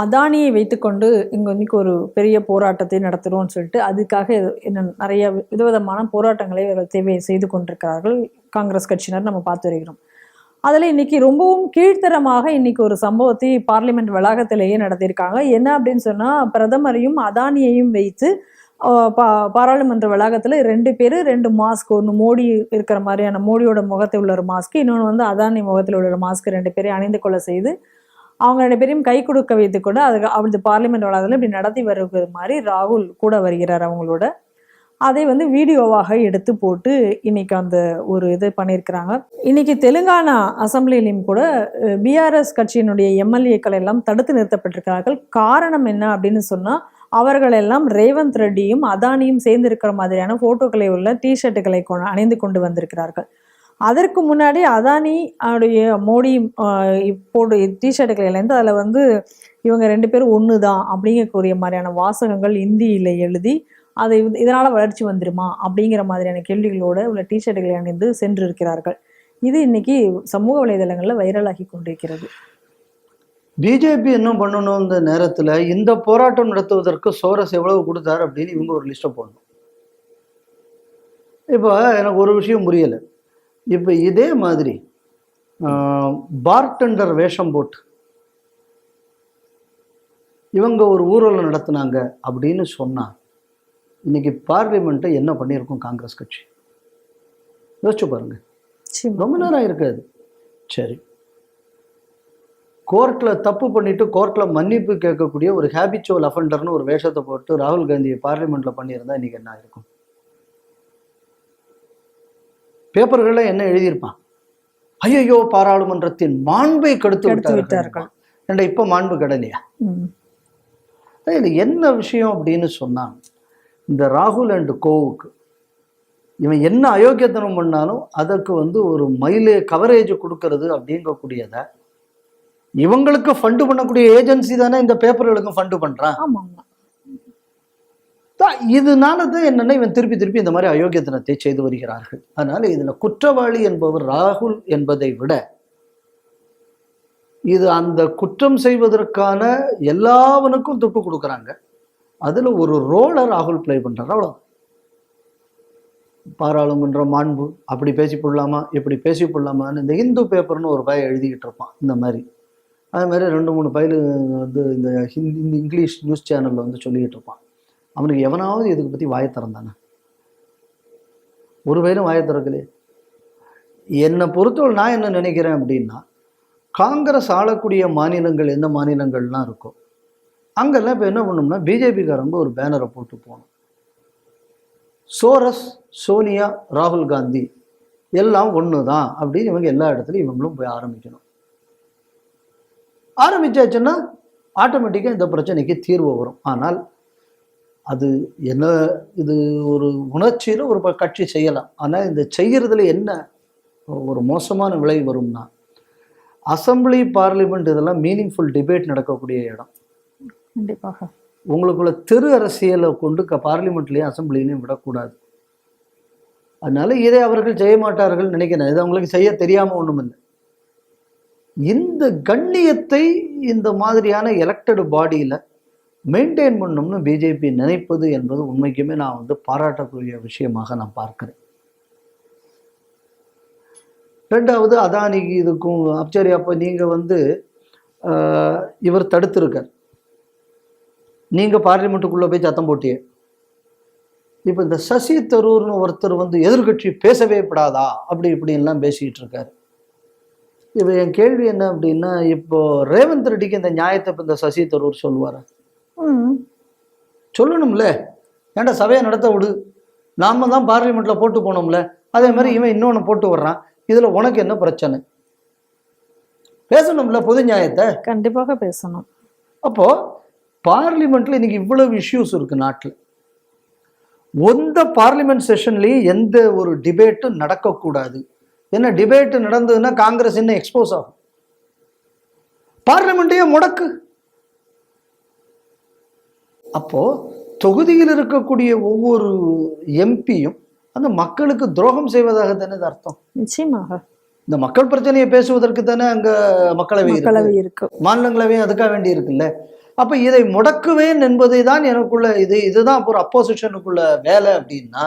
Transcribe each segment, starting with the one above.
அதானியை வைத்துக்கொண்டு இங்கே இன்றைக்கி ஒரு பெரிய போராட்டத்தை நடத்துகிறோம்னு சொல்லிட்டு அதுக்காக என்ன நிறைய விதவிதமான போராட்டங்களை இவர்கள் தேவை செய்து கொண்டிருக்கிறார்கள். காங்கிரஸ் கட்சியினர் நம்ம பார்த்து வருகிறோம். அதில் இன்னைக்கு ரொம்பவும் கீழ்த்தரமாக இன்னைக்கு ஒரு சம்பவத்தை பார்லிமெண்ட் வளாகத்திலேயே நடத்தியிருக்காங்க. என்ன அப்படின்னு சொன்னால் பிரதமரையும் அதானியையும் வைத்து பா பாராளுமன்ற வளாகத்தில் ரெண்டு பேர் ரெண்டு மாஸ்க். ஒன்று மோடி இருக்கிற மாதிரியான மோடியோட முகத்தில் உள்ள ஒரு மாஸ்க் இன்னொன்று வந்து அதானி முகத்தில் உள்ள ஒரு மாஸ்க். ரெண்டு பேரையும் அணிந்து கொள்ள செய்து அவங்க ரெண்டு பேரையும் கை கொடுக்க வைத்துக்கொண்டு அதுக்கு அவரது பார்லிமெண்ட் வளாகத்தில் இப்படி நடத்தி வருவது மாதிரி ராகுல் கூட வருகிறார் அவங்களோட. அதை வந்து வீடியோவாக எடுத்து போட்டு இன்னைக்கு அந்த ஒரு இது பண்ணியிருக்கிறாங்க. இன்னைக்கு தெலுங்கானா அசம்பிளிலையும் கூட பிஆர்எஸ் கட்சியினுடைய எம்எல்ஏக்கள் எல்லாம் தடுத்து நிறுத்தப்பட்டிருக்கிறார்கள். காரணம் என்ன அப்படின்னு சொன்னால் அவர்களெல்லாம் ரேவந்த் ரெட்டியும் அதானியும் சேர்ந்து இருக்கிற மாதிரியான ஃபோட்டோக்களை உள்ள டிஷர்ட்டுகளை அணிந்து கொண்டு வந்திருக்கிறார்கள். அதற்கு முன்னாடி அதானி அவருடைய மோடி ஆஹ், போடு டிஷர்ட்டுகளிலேருந்து அதில் வந்து இவங்க ரெண்டு பேரும் ஒன்று தான் அப்படிங்கக்கூடிய மாதிரியான வாசகங்கள் இந்தியில் எழுதி அதை இதனால் வளர்ச்சி வந்துருமா அப்படிங்கிற மாதிரியான கேள்விகளோடு உள்ள டிஷர்ட்டுகளை அணிந்து சென்றிருக்கிறார்கள். இது இன்னைக்கு சமூக வலைதளங்களில் வைரலாகி கொண்டிருக்கிறது. பிஜேபி என்ன பண்ணணும் இந்த நேரத்தில் இந்த போராட்டம் நடத்துவதற்கு சோரஸ் எவ்வளவு கொடுத்தாரு அப்படின்னு இவங்க ஒரு லிஸ்ட்டை போடணும். இப்போ எனக்கு ஒரு விஷயம் புரியலை. இப்போ இதே மாதிரி பார்டெண்டர் வேஷம் போட்டு இவங்க ஒரு ஊர்வலம் நடத்துனாங்க அப்படின்னு சொன்னா இன்னைக்கு பார்லிமெண்ட்டை என்ன பண்ணியிருக்கும் காங்கிரஸ் கட்சி? யோசிச்சு பாருங்க. ரொம்ப நேரம் இருக்காது. சரி. கோர்ட்டில் தப்பு பண்ணிட்டு கோர்ட்டில் மன்னிப்பு கேட்கக்கூடிய ஒரு ஹேபிச்சுவல் அஃபெண்டர்னு ஒரு வேஷத்தை போட்டு ராகுல் காந்தியை பார்லிமெண்ட்ல பண்ணியிருந்தா இன்னைக்கு என்ன இருக்கும் பேப்பர்களில் என்ன எழுதியிருப்பான்? ஐயோ பாராளுமன்றத்தின் மாண்பை கெடுத்து விட்டார்கள். ஏன்டா இப்போ மாண்பு கடலையா. இது என்ன விஷயம் அப்படின்னு சொன்னா இந்த ராகுல் அண்ட் கோவுக்கு இவன் என்ன அயோக்கியத்தனம் பண்ணாலும் அதற்கு வந்து ஒரு மைலே கவரேஜ் கொடுக்கறது அப்படிங்கக்கூடியத இவங்களுக்கு ஃபண்டு பண்ணக்கூடிய ஏஜென்சி தானே இந்த பேப்பர்களுக்கும் ஃபண்டு பண்றான்? ஆமா ஆமா தான் இதனால தான் என்னென்ன இவன் திருப்பி திருப்பி இந்த மாதிரி அயோக்கியத்தனத்தை செய்து வருகிறார்கள். அதனால் இதில் குற்றவாளி என்பவர் ராகுல் என்பதை விட இது அந்த குற்றம் செய்வதற்கான எல்லாவனுக்கும் துப்பு கொடுக்குறாங்க. அதில் ஒரு ரோலை ராகுல் ப்ளே பண்ணுறாரு அவ்வளோ பாராளுமன்ற மாண்பு அப்படி பேசி போடலாமா இப்படி பேசி போடலாமான்னு இந்த இந்து பேப்பர்னு ஒரு பய எழுதிக்கிட்டு இருப்பான் இந்த மாதிரி. அது மாதிரி ரெண்டு மூணு பயில் வந்து இந்த ஹிந்தி இந்த இங்கிலீஷ் நியூஸ் சேனலில் வந்து சொல்லிக்கிட்டு இருப்பான். அவனுக்கு எவனாவது இதுக்கு பற்றி வாயை திறந்தானே? ஒரு பேரும் வாயை திறக்கலையே. என்னை பொறுத்தவரை நான் என்ன நினைக்கிறேன் அப்படின்னா காங்கிரஸ் ஆளக்கூடிய மாநிலங்கள் எந்த மாநிலங்கள்லாம் இருக்கோ அங்கெல்லாம் இப்போ என்ன பண்ணோம்னா பிஜேபிக்காரங்க ஒரு பேனரை போட்டு போகணும். சோரஸ் சோனியா ராகுல் காந்தி எல்லாம் ஒன்று தான் அப்படின்னு இவங்க எல்லா இடத்துலையும் இவங்களும் போய் ஆரம்பிக்கணும். ஆரம்பிச்சாச்சுன்னா ஆட்டோமேட்டிக்காக இந்த பிரச்சனைக்கு தீர்வு வரும். ஆனால் அது என்ன இது ஒரு உணர்ச்சியில் ஒரு கட்சி செய்யலாம். ஆனால் இந்த செய்கிறதுல என்ன ஒரு மோசமான விளைவு வரும்னா அசம்பிளி பார்லிமெண்ட் இதெல்லாம் மீனிங்ஃபுல் டிபேட் நடக்கக்கூடிய இடம். கண்டிப்பாக. உங்களுக்குள்ள தெரு அரசியலை கொண்டு க பார்லிமெண்ட்லேயும் அசம்பிளிலையும் விடக்கூடாது. அதனால இதை அவர்கள் செய்ய மாட்டார்கள் நினைக்கிறேன். இது அவங்களுக்கு செய்ய தெரியாம ஒண்ணும் இல்லை. இந்த கண்ணியத்தை இந்த மாதிரியான எலெக்டட் பாடியில மெயின்டைன் பண்ணணும்னு பிஜேபி நினைப்பது என்பது உண்மைக்குமே நான் வந்து பாராட்டக்கூடிய விஷயமாக நான் பார்க்குறேன். ரெண்டாவது அதானிக்கு இதுக்கும் சரி அப்போ நீங்க வந்து ஆஹ், இவர் தடுத்திருக்கார். நீங்க பார்லிமெண்ட்டுக்குள்ளே போய் சத்தம் போட்டியே. இப்போ இந்த சசி தரூர்னு ஒருத்தர் வந்து எதிர்க்கட்சி பேசவே படாதா? அப்படி இப்படி எல்லாம் பேசிக்கிட்டு இருக்காரு. இப்போ என் கேள்வி என்ன அப்படின்னா இப்போ ரேவந்த் ரெட்டிக்கு இந்த நியாயத்தை இப்போ இந்த சசி தரூர் சொல்லுவார்? சொல்லணும்ல. ஏன்டா சபையை நடத்த விடு. நாம தான் பார்லிமெண்ட்ல போட்டு போனோம்ல. அதே மாதிரி இவன் இன்னொன்று போட்டு வர்றான். இதுல உனக்கு என்ன பிரச்சனை? பேசணும்ல பொது நியாயத்தை? கண்டிப்பாக பேசணும். அப்போ பார்லிமெண்ட்ல இன்னைக்கு இவ்வளவு இஷ்யூஸ் இருக்கு நாட்டில். எந்த பார்லிமெண்ட் செஷன்லயும் எந்த ஒரு டிபேட்டும் நடக்கக்கூடாது. என்ன டிபேட் நடந்ததுன்னா காங்கிரஸ் என்ன எக்ஸ்போஸ் ஆகும். பார்லிமெண்ட்டையே முடக்கு. அப்போ தொகுதியில் இருக்கக்கூடிய ஒவ்வொரு எம்பியும் அந்த மக்களுக்கு துரோகம் செய்வதாக தானே இது அர்த்தம்? நிச்சயமாக. இந்த மக்கள் பிரச்சனையை பேசுவதற்கு தானே அங்க மக்களவை இருக்கு. மக்களவை இருக்கு. மாநிலங்களவையும் அதுக்காக வேண்டி இருக்குல்ல. அப்ப இதை முடக்குவேன் என்பதை தான் எனக்குள்ள இது இதுதான் ஒரு அப்போசிஷனுக்குள்ள வேலை அப்படின்னா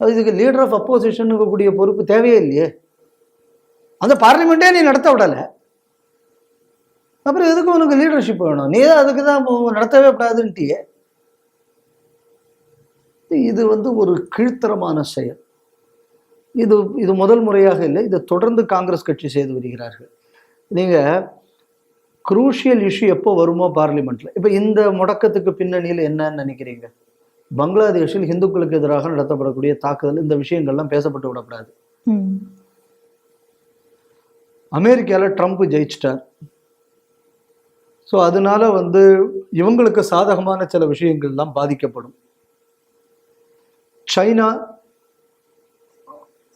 இதுக்கு லீடர் ஆஃப் அப்போசிஷனுக்கு கூடிய பொறுப்பு தேவையே இல்லையே. அந்த பார்லிமெண்ட்டே நீ நடத்த விடல. அப்புறம் எதுக்கு உனக்கு லீடர்ஷிப் வேணும்? நீ தான் அதுக்கு தான் நடத்தவே கூடாதுன்ட்டியே. இது வந்து ஒரு கீழ்த்தரமான செயல். இது இது முதல் முறையாக இல்லை. இதை தொடர்ந்து காங்கிரஸ் கட்சி செய்து வருகிறார்கள். நீங்க குரூஷியல் இஷ்யூ எப்போ வருமோ பார்லிமெண்ட்ல இப்போ இந்த முடக்கத்துக்கு பின்னணியில் என்னன்னு நினைக்கிறீங்க? பங்களாதேஷில் இந்துக்களுக்கு எதிராக நடத்தப்படக்கூடிய தாக்குதல் இந்த விஷயங்கள்லாம் பேசப்பட்டு விடக்கூடாது. அமெரிக்காவில் ட்ரம்ப் ஜெயிச்சிட்டார். ஸோ அதனால வந்து இவங்களுக்கு சாதகமான சில விஷயங்கள்லாம் பாதிக்கப்படும். சைனா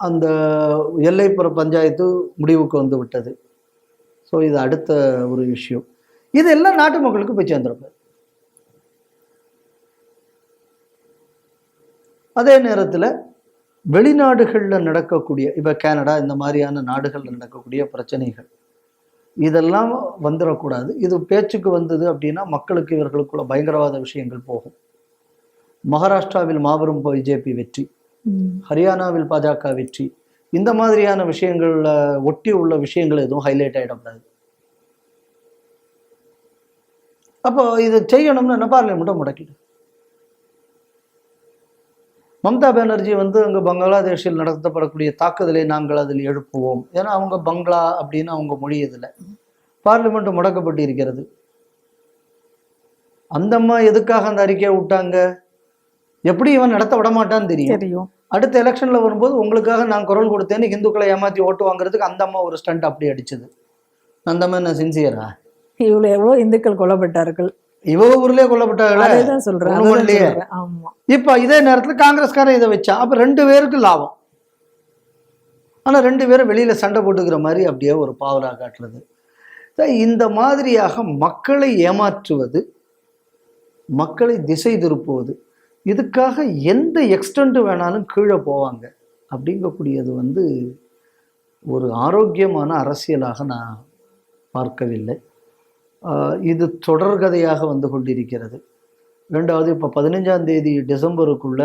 அந்த எல்லைப்புற பஞ்சாயத்து முடிவுக்கு வந்து விட்டது. ஸோ இது அடுத்த ஒரு இஷ்யூ இது எல்லாம் நாட்டு மக்களுக்கு போய் சேர்ந்துருப்பார் அதே நேரத்தில் வெளிநாடுகளில் நடக்கக்கூடிய இப்போ கனடா இந்த மாதிரியான நாடுகளில் நடக்கக்கூடிய பிரச்சனைகள். இதெல்லாம் வந்துடக்கூடாது இது பேச்சுக்கு வந்தது அப்படின்னா மக்களுக்கு இவர்களுக்குள்ள பயங்கரவாத விஷயங்கள் போகும். மகாராஷ்டிராவில் மாபெரும் பிஜேபி வெற்றி. ஹரியானாவில் பாஜக வெற்றி. இந்த மாதிரியான விஷயங்கள்ல ஒட்டி உள்ள விஷயங்கள் எதுவும் ஹைலைட் ஆகிடக்கூடாது அப்போ இதை செய்யணும்னு என்ன பார்லிமெண்ட்டை முடக்கிடு. மம்தா பானர்ஜி வந்து அங்கே பங்களாதேஷில் நடத்தப்படக்கூடிய தாக்குதலை நாங்கள் அதில் எழுப்புவோம். ஏன்னா அவங்க பங்களா அப்படின்னு அவங்க மொழி இதில். பார்லிமெண்ட் முடக்கப்பட்டு இருக்கிறது. அந்த அம்மா எதுக்காக அந்த அறிக்கையை விட்டாங்க? எப்படி இவன் நடத்த விட மாட்டான்னு தெரியும். தெரியும். அடுத்த எலெக்ஷன்ல வரும்போது உங்களுக்காக நான் குரல் கொடுத்தேன்னு இந்துக்களை ஏமாத்தி ஓட்டு வாங்குறதுக்கு அந்த அம்மா ஒரு ஸ்டண்ட் அப்படி அடிச்சது. அந்த அம்மா என்ன சின்சியரா இவ்வளவு எவ்வளவு இந்துக்கள் கொல்லப்பட்டார்கள். இவ ஊர்லயே கொல்லப்பட்டாங்களே? சொல்றேன் இப்ப இதே நேரத்துல காங்கிரஸ்காரன் இதை வச்சா அப்ப ரெண்டு பேருக்கு லாபம். ஆனா ரெண்டு பேரும் வெளியில சண்டை போட்டுக்கிற மாதிரி அப்படியே ஒரு பாவலா காட்டுறது. இந்த மாதிரியாக மக்களை ஏமாற்றுவது மக்களை திசை திருப்புவது இதுக்காக எந்த எக்ஸ்டெண்ட் வேணாலும் கீழே போவாங்க அப்படிங்கக்கூடியது வந்து ஒரு ஆரோக்கியமான அரசியலாக நான் பார்க்கவில்லை. இது தொடர்கதையாக வந்து கொண்டிருக்கிறது. ரெண்டாவது இப்போ பதினஞ்சாம் தேதி டிசம்பருக்குள்ள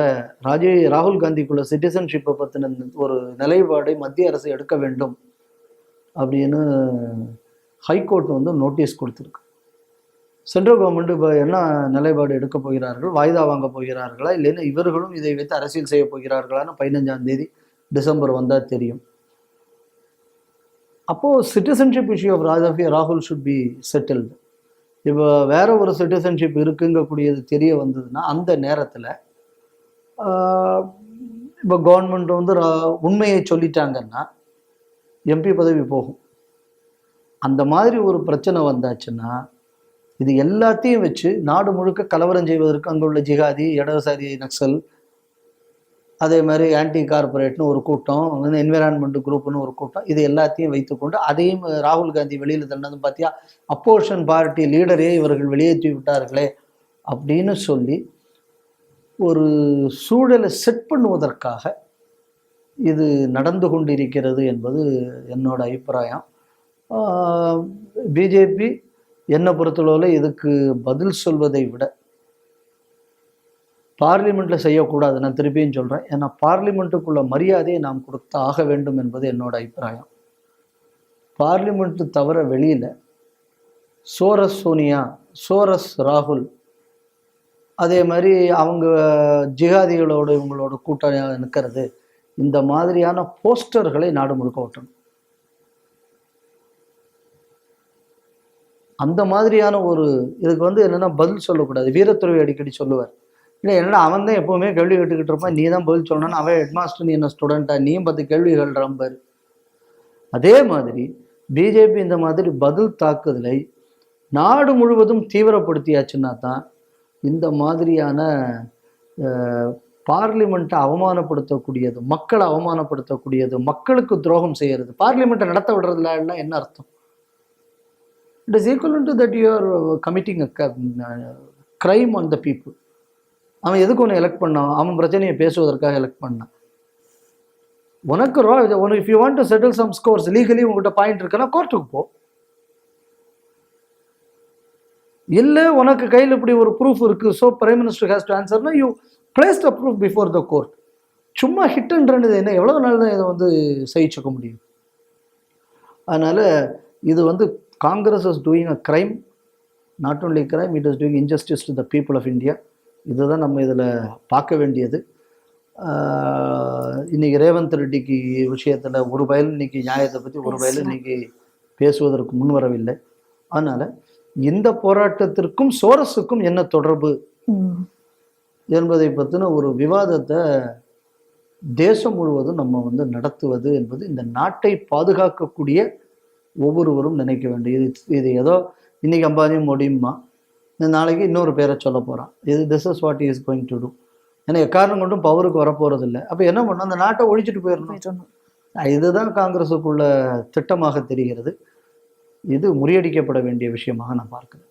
ராஜீவ் ராகுல் காந்திக்குள்ள சிட்டிசன்ஷிப்பை பற்றின ஒரு நிலைப்பாடை மத்திய அரசு எடுக்க வேண்டும் அப்படின்னு ஹைகோர்ட் வந்து நோட்டீஸ் கொடுத்துருக்கு. சென்ட்ரல் கவர்மெண்ட் இப்போ என்ன நிலைப்பாடு எடுக்க போகிறார்கள்? வாய்தா வாங்க போகிறார்களா? இல்லைன்னா இவர்களும் இதை வைத்து அரசியல் செய்ய போகிறார்களான்னு பதினஞ்சாம் தேதி டிசம்பர் வந்தால் தெரியும். அப்போது சிட்டிசன்ஷிப் இஷ்யூ ஆஃப் ராஜாஃபி ராகுல் ஷுட் பி செட்டில்டு இப்போ வேற ஒரு சிட்டிசன்ஷிப் இருக்குங்கக்கூடியது தெரிய வந்ததுன்னா அந்த நேரத்தில் இப்போ கவர்மெண்ட் வந்து ரா- உண்மையை சொல்லிட்டாங்கன்னா எம்பி பதவி போகும். அந்த மாதிரி ஒரு பிரச்சனை வந்தாச்சுன்னா இது எல்லாத்தையும் வச்சு நாடு முழுக்க கலவரம் செய்வதற்கு அங்கே உள்ள ஜிகாதி இடதுசாரி நக்சல் அதே மாதிரி ஆன்டி கார்பரேட்னு ஒரு கூட்டம் வந்து என்விரான்மெண்ட் குரூப்னு ஒரு கூட்டம் இது எல்லாத்தையும் வைத்துக்கொண்டு அதையும் ராகுல் காந்தி வெளியில் தண்டது பார்த்தியா அப்போஷன் பார்ட்டி லீடரே இவர்கள் வெளியேற்றி விட்டார்களே அப்படின்னு சொல்லி ஒரு சூழலை செட் பண்ணுவதற்காக இது நடந்து கொண்டிருக்கிறது என்பது என்னோட அபிப்பிராயம். பிஜேபி என்னை பொறுத்தளவில் இதுக்கு பதில் சொல்வதை விட பார்லிமெண்ட்டில் செய்யக்கூடாது நான் திருப்பியும் சொல்கிறேன் ஏன்னா பார்லிமெண்ட்டுக்குள்ள மரியாதையை நாம் கொடுத்து ஆக வேண்டும் என்பது என்னோட அபிப்பிராயம். பார்லிமெண்ட்டு தவிர வெளியில் சோரஸ் சோனியா சோரஸ் ராகுல் அதே மாதிரி அவங்க ஜிகாதிகளோட இவங்களோட கூட்டணியாக நிற்கிறது இந்த மாதிரியான போஸ்டர்களை நாடு முழுக்க ஓட்டணும் அந்த மாதிரியான ஒரு இதுக்கு வந்து என்னன்னா பதில் சொல்லக்கூடாது. வீரத்துறை அடிக்கடி சொல்லுவார் இல்லை என்னடா அவன் தான் எப்பவுமே கேள்வி கேட்டுக்கிட்டு இருப்பான். நீ தான் பதில் சொல்லணும் அவன் ஹெட்மாஸ்டர் நீ என்ன ஸ்டூடெண்ட்டா நீயும் பத்து கேள்வி ரம்பர் அதே மாதிரி பிஜேபி இந்த மாதிரி பதில் தாக்குதலை நாடு முழுவதும் தீவிரப்படுத்தியாச்சுன்னா தான் இந்த மாதிரியான பார்லிமெண்ட்டை அவமானப்படுத்தக்கூடியது மக்களை அவமானப்படுத்தக்கூடியது மக்களுக்கு துரோகம் செய்கிறது பார்லிமெண்ட்டை நடத்த விடுறதுல என்ன அர்த்தம்? It is equal to that you are committing a crime on the people அவன் எதுக்கு ஒன்று எலெக்ட் பண்ணான் அவன் பிரச்சனையை பேசுவதற்காக எலெக்ட் பண்ணான் உனக்கு ரோ உனக்கு if you want to settle some scores legally உங்ககிட்ட பாயிண்ட் இருக்குன்னா கோர்ட்டுக்கு போ. இல்லை உனக்கு கையில் இப்படி ஒரு ப்ரூஃப் இருக்குது so prime minister has to ஆன்சர்னா you place the proof before the court சும்மா ஹிட் அண்ட் என்ன? எவ்வளோ நாள் தான் இதை வந்து சகிச்சுக்க முடியும்? அதனால் இது வந்து Congress is doing a crime not only crime it is doing injustice to the people of India இதுதான் நம்ம இதில் பார்க்க வேண்டியது. ஆஹ் இன்னைக்கு ரேவந்த் ரெட்டிக்கு விஷயத்தில் ஒரு பயல் இன்னைக்கு நியாயத்தை பற்றி ஒரு பயல் இன்னைக்கு பேசுவதற்கு முன்வரவில்லை அதனால் இந்த போராட்டத்திற்கும் சோரஸுக்கும் என்ன தொடர்பு. என்பதை பற்றின ஒரு விவாதத்தை தேசம் முழுவதும் நம்ம வந்து நடத்துவது என்பது இந்த நாட்டை பாதுகாக்கக்கூடிய ஒவ்வொருவரும் நினைக்க வேண்டியது. இது இது ஏதோ இன்னைக்கு அம்பானியும் மோடியுமா நாளைக்கு இன்னொரு பேரை சொல்ல போகிறான் இது this is what is going to do ஏன்னா எக்காரணம் கொண்டும் பவருக்கு வரப்போறது இல்லை அப்போ என்ன பண்ணணும்? அந்த நாட்டை ஒழிச்சிட்டு போயிடணும். இதுதான் காங்கிரஸுக்குள்ள திட்டமாக தெரிகிறது. இது முறியடிக்கப்பட வேண்டிய விஷயமாக நான் பார்க்கிறேன்.